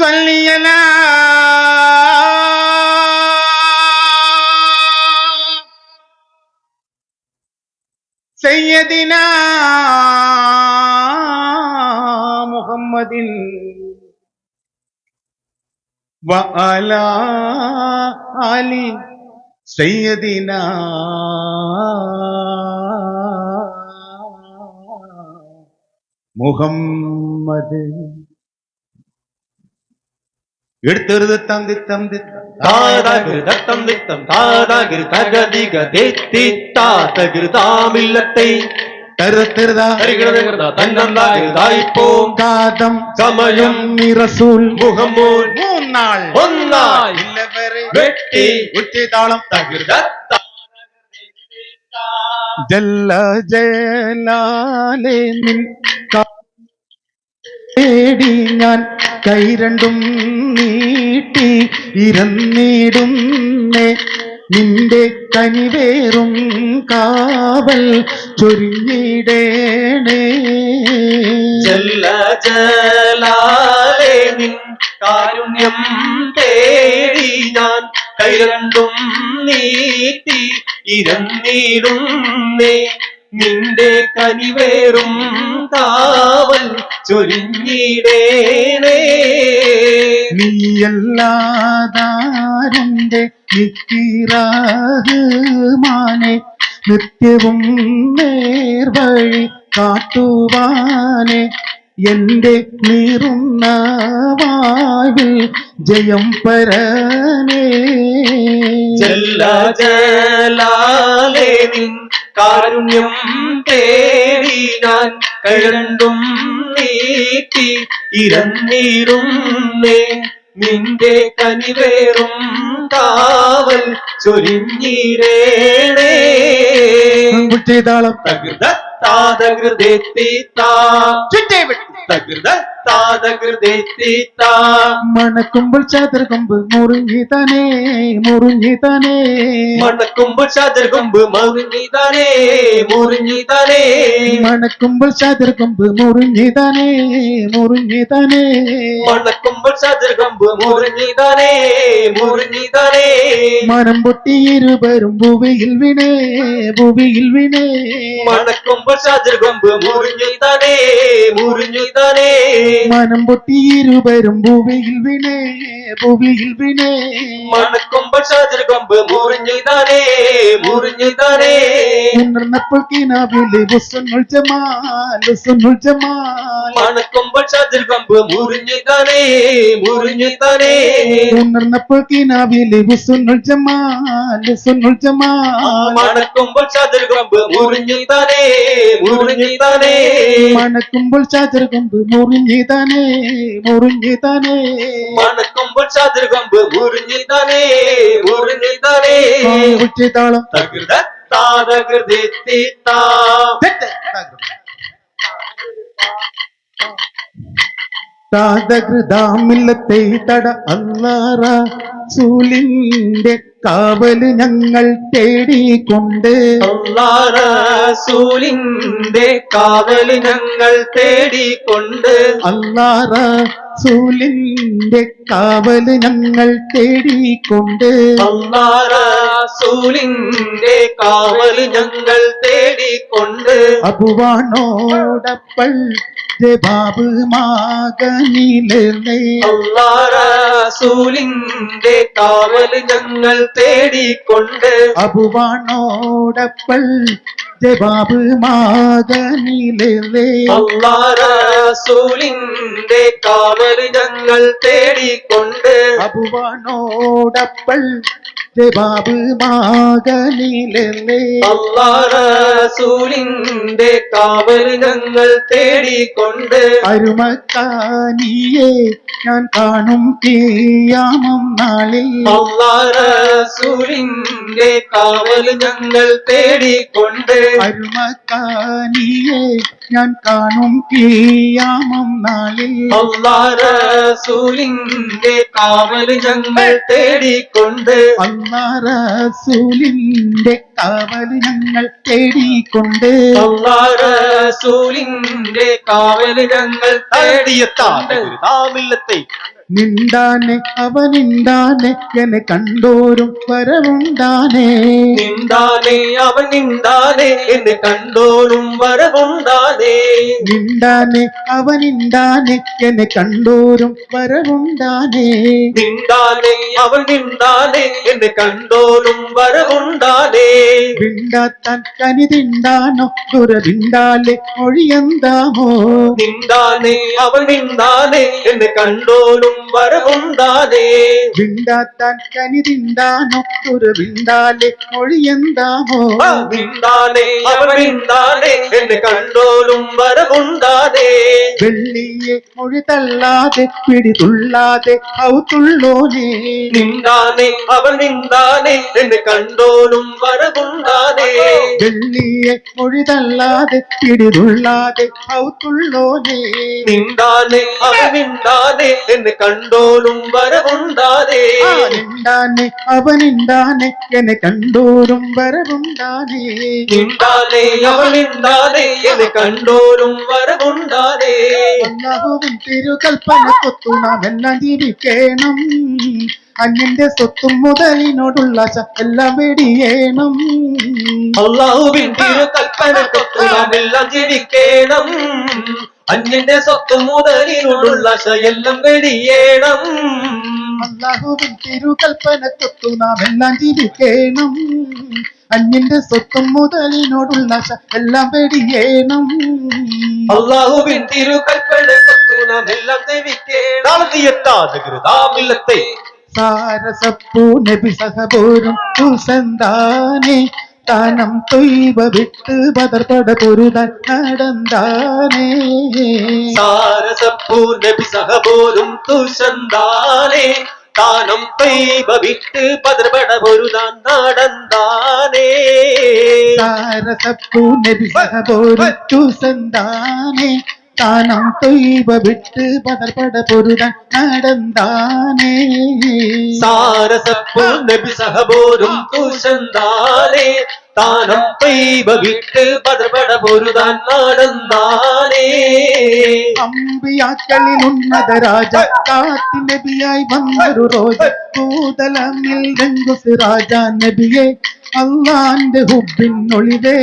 صلينا سيدنا محمد وعلى آل سيدنا മുഹമ്മദ് എടുത്തെറുത് തന്തി തന്തി താതകൃതത്തം നിത്തം താതകൃ തകതിക തെത്തി താതകൃതാമില്ലത്തെ തരുതെറുത തരികിടതകൃത തന്നന്താകൃതായിപ്പോം കാതം സമയം റസൂൽ മുഖമോൻ മൂന്നാൾ ഒന്നായി ഇല്ലവരെ വെട്ടി ഉച്ചതാളം തകൃതത്ത ജല്ല ജലാലേ നിൻ കാ- തേടി ഞാൻ കൈ രണ്ടും നീട്ടി ഇരന്നിടുന്നേ. നിന്റെ കനിവേറും കാവൽ ചൊരിഞ്ഞിടേണേ. ജല്ല ജലാലേ നിൻ കാരുണ്യം തേടി ഞാൻ കൈ രണ്ടും നീട്ടി ഇരന്നിടുന്നേ. നിന്റെ കനിവേറും കാവൽ ചൊരിഞ്ഞിടേണേ. നീയല്ലാതാരന്റെ നിത്തിറാഹുമാനെ നിത്യവും നേർവഴി കാട്ടുവാനെ. എന്റെ നീറുന്ന വായിൽ ജയം പരനേ. ജല്ല ജലാലേ നിൻ കാരുണ്യം തേടി ഞാൻ കൈരണ്ടും നീട്ടി ഇരന്നിരുന്നേ നിന്റെ കനിവേറും കാവൽ ചൊരിഞ്ഞിരേണേ. തകൃത താതകൃതെത്തിത്താ ചുറ്റേ വിട്ടു തകൃത താതകൃതെത്തിത്താ മണക്കുമ്പോൾ ചതുർകൊമ്പ് മുറിഞ്ഞി തന്നെ മുറിഞ്ഞി തന്നെ മണക്കുമ്പോൾ ചതുർകൊമ്പ് മുറിഞ്ഞിതാനേ മുറിഞ്ഞിതാനേ മണക്കുമ്പോൾ ചതുർകൊമ്പ് മുറിഞ്ഞി തന്നെ മുറിഞ്ഞി തന്നെ മണക്കുമ്പോൾ ചതുർകൊമ്പ് മുറിഞ്ഞിതാനേ മുറിഞ്ഞിതാനേ മനം പൊട്ടി ഇരുവരും ഭൂവിയിൽ വീണേ ഭൂവിയിൽ വീണേ മണക്കുമ്പോൾ ചതുർകൊമ്പ് മുറിഞ്ഞിതാനേ മുറിഞ്ഞിതാനേ മനം പൊട്ടി ഭൂമിയിൽ വിനേ ഭൂമിയിൽ വിനേ മണക്കൊമ്പ മണക്കുമ്പോൾ ചതുർകൊമ്പ് മുറിഞ്ഞിതാനേ മുറിഞ്ഞിതാനേ ഉണർന്നപ്പോൾ കിനാവിലെ ബുസ്സുന്നുൾ ജമാൽ ബുസ്സുന്നുൾ ജമാൽ. മണക്കുമ്പോൾ ചതുർകൊമ്പ് മുറിഞ്ഞിതാനേ മുറിഞ്ഞിതാനേ ഉണർന്നപ്പോൾ കിനാവിലെ ബുസ്സുന്നുൾ ജമാൽ ബുസ്സുന്നുൾ ജമാൽ. മണക്കുമ്പോൾ ചതുർകൊമ്പ് മുറിഞ്ഞിതാനേ മുറിഞ്ഞിതാനേ മണക്കുമ്പോൾ ചതുർകൊമ്പ് മുറിഞ്ഞിതാനേ മുറിഞ്ഞിതാനേ മണക്കുമ്പോൾ ചതുർകൊമ്പ് മുറിഞ്ഞിതാനേ മുറിഞ്ഞിതാനേ ഉച്ചതാളം തകൃത താതകൃതിത്താ താതകൃതാമില്ലത്തെ തട അല്ലാറ സൂലിന്റെ കാവൽ ഞങ്ങൾ തേടിക്കൊണ്ട്. അല്ലാറ സൂലിന്റെ കാവൽ ഞങ്ങൾ തേടിക്കൊണ്ട്. അല്ലാറ സൂലിന്റെ കാവൽ ഞങ്ങൾ തേടിക്കൊണ്ട്. അള്ളാറസൂലിന്റെ കാവൽ ഞങ്ങൾ തേടിക്കൊണ്ട് അബുവാനോടപ്പൾ ജബാബ് മാകനിലേ അള്ളാറസൂലിന്റെ കാവൽ ഞങ്ങൾ തേടിക്കൊണ്ട് അബുവാണോടപ്പൾ ജബാബ് മാകനിലേ അള്ളാറസൂലിന്റെ കാവൽ ഞങ്ങൾ തേടിക്കൊണ്ട് അബുവാനോടപ്പൾ ജബാബ് മാകനിലേ അള്ളാറസൂലിന്റെ കാവൽ ഞങ്ങൾ തേടിക്കൊണ്ട് അരുമക്കാനിയെ ഞാൻ കാണും തീയാമം നാളിൽ. അള്ളാറസൂലിന്റെ കാവൽ ഞങ്ങൾ തേടിക്കൊണ്ട് അരുമക്കാനിയെ ഞാൻ കാണും കീയാമം നാളിൽ. അള്ളാറസൂലിന്റെ കാവൽ ഞങ്ങൾ തേടിക്കൊണ്ട്. അള്ളാറസൂലിന്റെ കാവൽ ഞങ്ങൾ തേടിക്കൊണ്ട്. അള്ളാറസൂലിന്റെ കാവൽ ഞങ്ങൾ തേടിയെത്താമില്ലത്തെ നിണ്ടാനെ അവനിണ്ടാനെ എന്നെ കണ്ടോരും വരവുണ്ടാനേ. നിണ്ടാനെ അവൻ നിന്താനേ എന്നെ കണ്ടോരും വരവുണ്ടാനേ. നിണ്ടാനെ അവനിണ്ടാനെ എന്നെ കണ്ടോരും വരവുണ്ടാനേ. നിണ്ടാനെ അവൻ നിന്താനേ എന്നെ കണ്ടോരും വരവുണ്ടാനേ. വിണ്ടാത്താൻ കനി തിണ്ടാനോ ദുരവിണ്ടാലെ മൊഴിയെന്താമോ നിണ്ടാനെ അവൻ നിണ്ടാനെ എന്നെ കണ്ടോളും വരവുണ്ടാനേ വിണ്ടാത്താൻ കനി തിണ്ടാനോ വിണ്ടാലെ മൊഴിയെന്താമോ നിന്താനേ അവൻ നിന്താനേ എന്ന് കണ്ടോളും വരവുണ്ടാനേ വെള്ളിയെ മൊഴി തള്ളാതെ പിടിതുള്ളാതെ ഔത്തുള്ളോനേ നിന്താനേ അവൻ നിന്താനേ എന്നെ കണ്ടോലും വരവുണ്ടാതേ വെള്ളിയെ മൊഴി തള്ളാതെ പിടിതുള്ളാതെ ഔത്തുള്ളോനേ നിന്താനേ അവൻ നിന്താനേ എന്ന് കണ്ടോളും വരവുണ്ടാനേ നിണ്ടാനെ അവനിണ്ടാനെ എന്നെ കണ്ടോലും വരവുണ്ടാനേ നിന്താനേ അവൻ എന്നെ കണ്ടോലും വരവുണ്ടാനേ അല്ലാഹുവിൻ തിരുകൽപ്പന കൊത്തു നാം എല്ലാം ജീവിക്കണം അന്യന്റെ സ്വത്തും മുതലിനോടുള്ള എല്ലാം വെടിയേണം. അള്ളാഹുവിൻ തിരുകൽപ്പന കൊത്തു നാം എല്ലാം ജീവിക്കണം അന്യന്റെ സ്വത്തും മുതലിനോടുള്ള ശയെല്ലാം വെടിയേണം. അല്ലാഹുവിൻ തിരുകൽപ്പന തൊത്തു നാം എല്ലാം ജീവിക്കണം. അന്യന്റെ സ്വത്തും മുതലിനോടുള്ള എല്ലാം വെടിയേണം. അള്ളാഹുവിൻ തിരുകൽപ്പന തൊത്തു നാം എല്ലാം ജീവിക്കണം. സാരസപ്പൂ നബി സഹപോരും കുസന്താനെ താനം തൊയ്വ വിട്ട് ബദർപട പൊരുതാൻ നടന്താനേ സാരസപ്പൂ നബി സഹപോലും തുഷന്താനേ താനം തൈവ വിട്ട് പതിർപട പൊരുതാൻ നടന്താനേ സാരസപ്പൂ നബി സഹപോരും കുസന്താനെ താനം തൊയ്വ വിട്ട് ബദർപട പൊരുതാൻ നടന്താനേ സാരസപ്പൂ നബി സഹപോലും തുഷന്താനേ താനം തൈവ വിട്ട് പതിർപട പൊരുതാൻ നടന്നാലേ അമ്പിയാക്കളിൽ ഉന്നത രാജ കാത്തി നബിയായി വന്നൊരു റോജ. കൂതലമിൽ രംഗുസ് രാജ നബിയെ അള്ളാന്റെ ഹുബിനൊളിവേ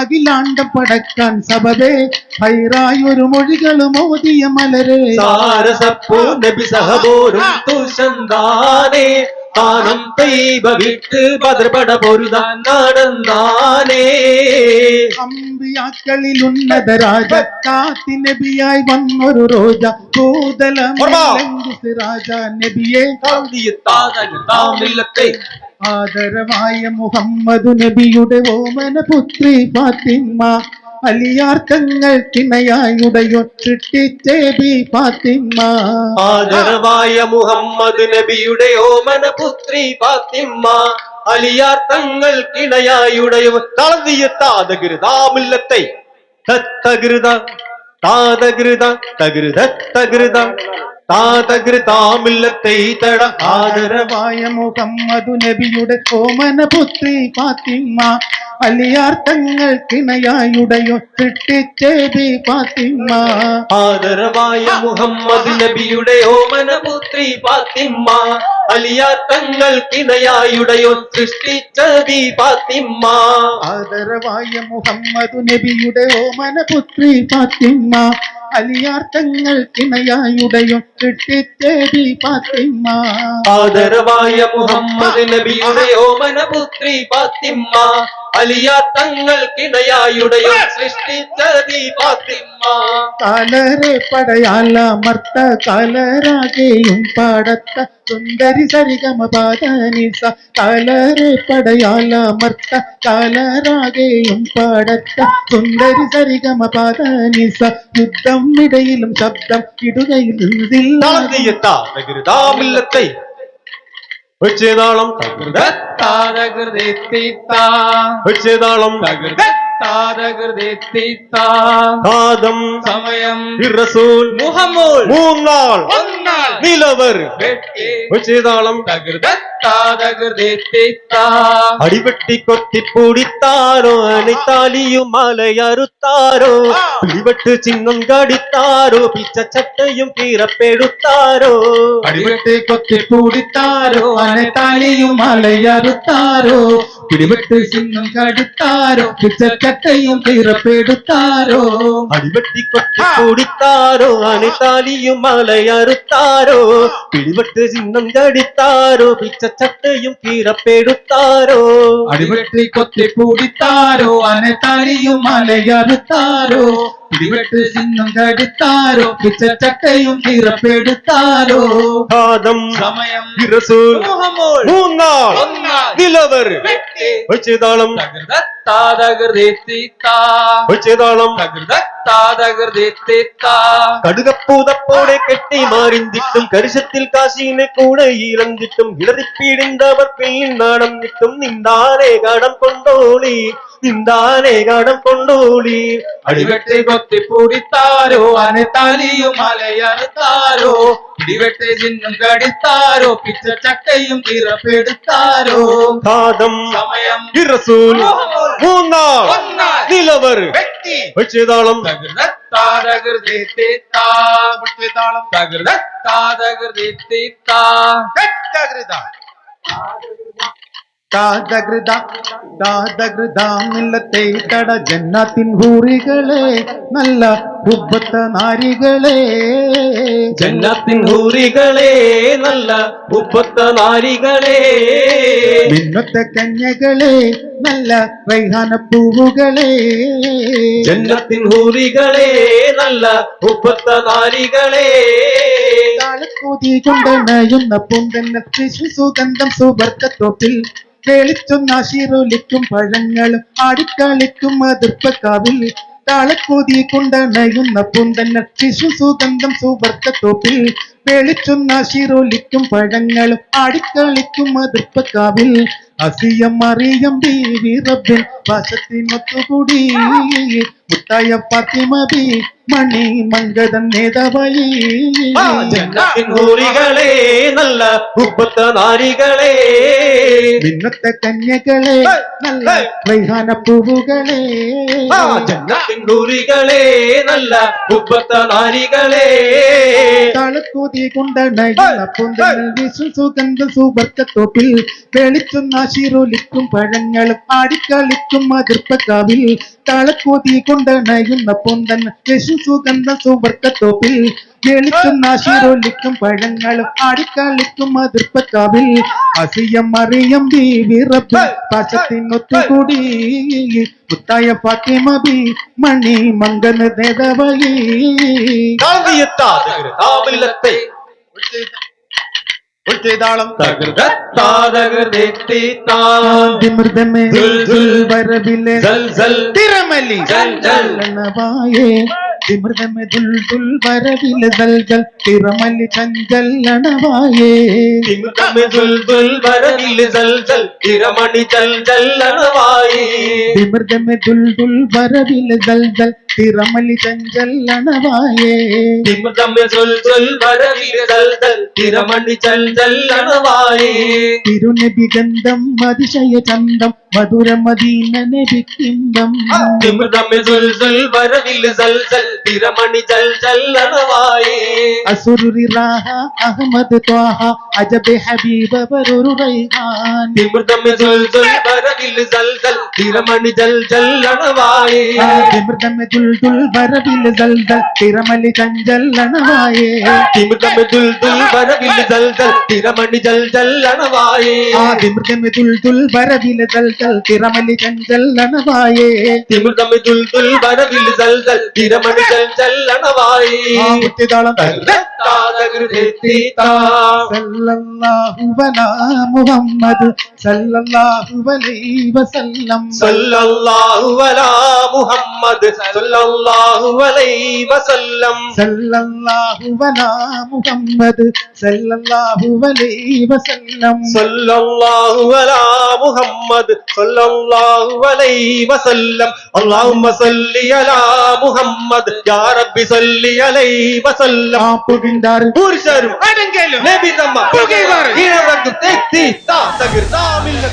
അഖിലാണ്ടം പടക്കാൻ സബവേ ഹൈറായൊരു മൊഴികളും ഓതിയ മലരേ. സാരസപ്പോ നബി സഹബോരും തുഷന്താനേ താനം തൈവ വിട്ട് പതിർപട പൊരുതാൻ നടന്താനേ അമ്പിയാക്കളിൽ ഉന്നത രാജ കാത്തി നബിയായി വന്നൊരു റോജ കൂതല രാജ നബിയെ. താമില്ലത്തെ ആദരവായ മുഹമ്മദ് നബിയുടെ ഓമന പുത്രി ഫാത്തിമ അലിയാർക്കങ്ങൾ കിണയായുടയോ സൃഷ്ടിച്ചേബി ഫാത്തിമ. ആദരവായ മുഹമ്മദ് നബിയുടെ ഓമന പുത്രി ഫാത്തിമ്മ അലിയാർ തങ്ങൾ കിണയായുടയും തളർന്നിയെത്താതകൃതാമില്ലത്തെ തത്തകൃത താതകൃത തകൃത തകൃത ആദരവായ മുഹമ്മദ് നബിയുടെ ഓമന പുത്രി ഫാത്തിമ അലിയാർത്തങ്ങൾ കിണയായുടയോ സൃഷ്ടിച്ചേബി ഫാത്തിമ. ആദരവായ മുഹമ്മദ് നബിയുടെ ഓമന പുത്രി ഫാത്തിമ്മ അലിയാർ തങ്ങൾ കിണയായുടയോ സൃഷ്ടിച്ചതി ഫാത്തിമ്മ ആദരവായ മുഹമ്മദ് നബിയുടെ ഓമന പുത്രി ഫാത്തിമ. അലിയാർക്കങ്ങൾ കിണയായുടയോ സൃഷ്ടിച്ചേബി ഫാത്തിമ ആദരവായ മുഹമ്മദ് നബിയുടെ ഓമന പുത്രി அலியா தங்கள் கிணையாயுடையும் சிருஷ்டித்ததி பாத்திம்மா காலரே படையால மர்த்த காலராகேயும் பாடத்த சுந்தரி சரிகம பாத நிசா. காலரே படையால மர்த்த காலராகேயும் பாடத்த சுந்தரி சரிகம பாத நிசா. யுத்தம் இடையிலும் சப்தம் இடுகையில் தாமில்லத்தை നിന്നില്ല താഴ്ന്നിയെത്താമില്ലത്തെ വെച്ചേതാളം വെച്ചേതാളം ആദം സമയം റസൂൽ മുഹമ്മൂൽ. മൂന്നാൾ ഒന്നാൾ. നിലവർ. വെട്ടി. വെച്ചേതാളം തകൃത തകൃതിത്തിത്താ അടിവെട്ടി കൊത്തിപ്പൂടിത്താരോ അണിത്താലിയും മലയറുത്താരോ പിടിവെട്ട് ചിഹ്നം കടിത്താരോ പിച്ചച്ചട്ടയും കീറപ്പെടുത്താരോ. അടിവെട്ടി കൊത്തി പൂടിത്താരോ അനത്താലിയും മലയറുത്താരോ പിടിവെട്ട് സിംഹം കടുത്താരോ? പിച്ചക്കട്ടയും തീറപ്പെടുത്താരോ അടിവെട്ടി കൊത്തിപ്പൂടിത്താരോ അണിതാലിയും മലയറുത്താരോ? പിടിപെട്ട് സിംഹം കടിത്താരോ? പിച്ചച്ചട്ടയും കീറപ്പെടുത്താരോ? അടിവെട്ടി കൊത്തി കൂടിത്താരോ? അനതാലിയും മലയറുത്താരോ? இவட்டு சின்னம் தடுத்தாரோ? பிச்ச சட்டையும் திறப்பெடுத்தாரோ காதம் சமயம் இரசு மூன்றாள் நிலவர் வச்சேதாளம் வச்சேதாளம் கடுகப்பூதப்போடே கெட்டி மாறிந்திட்டும் கரிசத்தில் காசியினை கூட இறந்திட்டும் இளறிப்பீடிந்தவர் பின் நாடம் நிட்டும் நின்றாரே காடம் கொண்டோழி. നിന്താനേ കടം കൊണ്ടോളി. അടിവെട്ടി കൊത്തി പൂടിത്താരോ അനത്താലിയും മലയറുത്താരോ ഇടിവെട്ടി നിന്നും കടിത്താരോ പിച്ചച്ചക്കയും തീറപ്പെടുത്താരോ കാതം സമയം. റസൂൽ മൂന്നാൾ നിലവർ. വ്യക്തി വെച്ചതാളം. തകൃതത്താ തകൃതിത്തിത്താ. താളം തകൃതത്താ തകൃതിത്തിത്താ താതകൃത താതകൃത മില്ലത്തെ തട ജന്നാത്തിൻ ഹൂറികളെ നല്ല ഉപ്പത്ത നാരികളെ. ജന്നത്തിൻ ഹൂറികളെ നല്ല ഉപ്പത്ത നാരികളെ. മിന്നത്തെ കന്യകളെ നല്ല വൈഹാന പൂവുകളെ. ജന്നത്തിൻ ഹൂറികളെ നല്ല ഉപ്പത്ത നാരികളെ. താളക്കൂതി കൊണ്ടണയുന്ന പൊന്തന്ന ശിശു സുഗന്ധം സുവർക്കത്തോപ്പിൽ വെളിച്ചൊന്ന ശിറുലിക്കും പഴങ്ങളും ആടിക്കാലിക്കും അതിർപ്പക്കാവിൽ താളക്കൂതി കൊണ്ടണയുന്ന പൊന്തന്ന ശിശു സുഗന്ധം സുവർക്കത്തോപ്പിൽ വെളിച്ചൊന്ന ശിറുലിക്കും പഴങ്ങളും ആടിക്കളിക്കും അതിർപ്പക്കാവിൽ അസിയം അറിയം ബീവി റബ്ബിൻ വശത്തിനൊത്തുകൂടി മുത്തായ പത്തിമതി മണി മങ്കതൻ നേതാവായി. ആ ഹൂറികളെ നല്ല ഉപ്പത്ത നാരികളെ. ഇന്നത്തെ കന്യകളെ നല്ല വൈഹാന പൂവുകളെ. ഹൂറികളെ നല്ല ഉപ്പത്ത നാരികളെ. താളക്കൂതി കൊണ്ടണയുന്ന പൊന്തങ്ങൾ വിശു സുഗന്ധ സുവർക്കത്തോപ്പിൽ വെളിച്ചൊന്ന ശിരോലിക്കും പഴങ്ങളും ആടിക്കളിക്കും അതിർപ്പക്കാവിൽ തളക്കോതി കൊണ്ടണയുന്ന പൊന്തൻ വിശു സുഗന്ധ സുവർക്കത്തോപ്പിൽ വെളിച്ചൊന്ന ശിരോലിക്കും പഴങ്ങളും ആടിക്കളിക്കും അതിർപ്പക്കാവിൽ അസിയം അറിയം ബീവി റബ്ബ് പാശത്തിനൊത്തുകൂടി മുത്തായ ഫാത്തിമ ബി മണി മംഗന നേതാവായി ഗാന്ധിയെത്താതെ താമില്ലത്തെ താളം തകൃതത്താ തകൃതിത്തിത്താ മൃതമേ ദുൽ ദുൽ വരവിലെ തിരമലി ചലനവായേ തിമൃതമേ ദുൽ ദുൽ വരവിലെ തിരമലി ചഞ്ചലണവായേ തിമിതമെ ദുൽ ദുൽ വരവിൽ ജൽ ജൽ തിരമണി ചഞ്ചല്ലണവായേ തിമൃതമേ ദുൽ ദുൽ വരവിലെ ജൽ തിരമലി തിമിതമെ ജൽ തിരമണി ജൽ ജല്ലണവായി തിരുനബി ഗന്ധം അതിശയ ചന്തം മധുര മദീന നബിക്കിന്തം തിമിതമെ ദുൽ ദുൽ വരവിൽ തിരമണി ജൽ ജല്ലണവായി അസുരുരി റാഹ അഹമ്മദ് ത്വാഹ അജബ് ഹബീബ ബറുരു റൈഹാൻ തിമിതമെ ദുൽ വരവിൽ ജൽ ജൽ തിരമണി ജൽ ജല്ലണവായി തിമൃതമെ ദുൽ വരവിൽ ജൽ ജൽ തിരമലി ചഞ്ചലണവായേ തിമിതമെ ദുൽ വരവിൽ ജൽ തിരമണി ജൽ ജല്ലണവായി ആ തിമൃതമെ ദുൽ വരവിൽ ജൽ ജൽ തിരമലി ചഞ്ചലണവായേ തിമിതമെ ദുൽ ദുൽ വരവിൽ ജൽ ജൽ തിരമണി ആ മുത്തിതാളം മുഹമ്മദ് സല്ലല്ലാഹു അലൈഹി വസല്ലം. അല്ലാഹുമ്മ സല്ലി അലാ മുഹമ്മദ്. യാ റബ്ബി സല്ലി അലൈഹി വസല്ലം. കാപ്പുകിന്താറ് പുരുഷരും അടങ്കലും നബി നമ്മ തെറ്റി താ തകിർ താമില്ല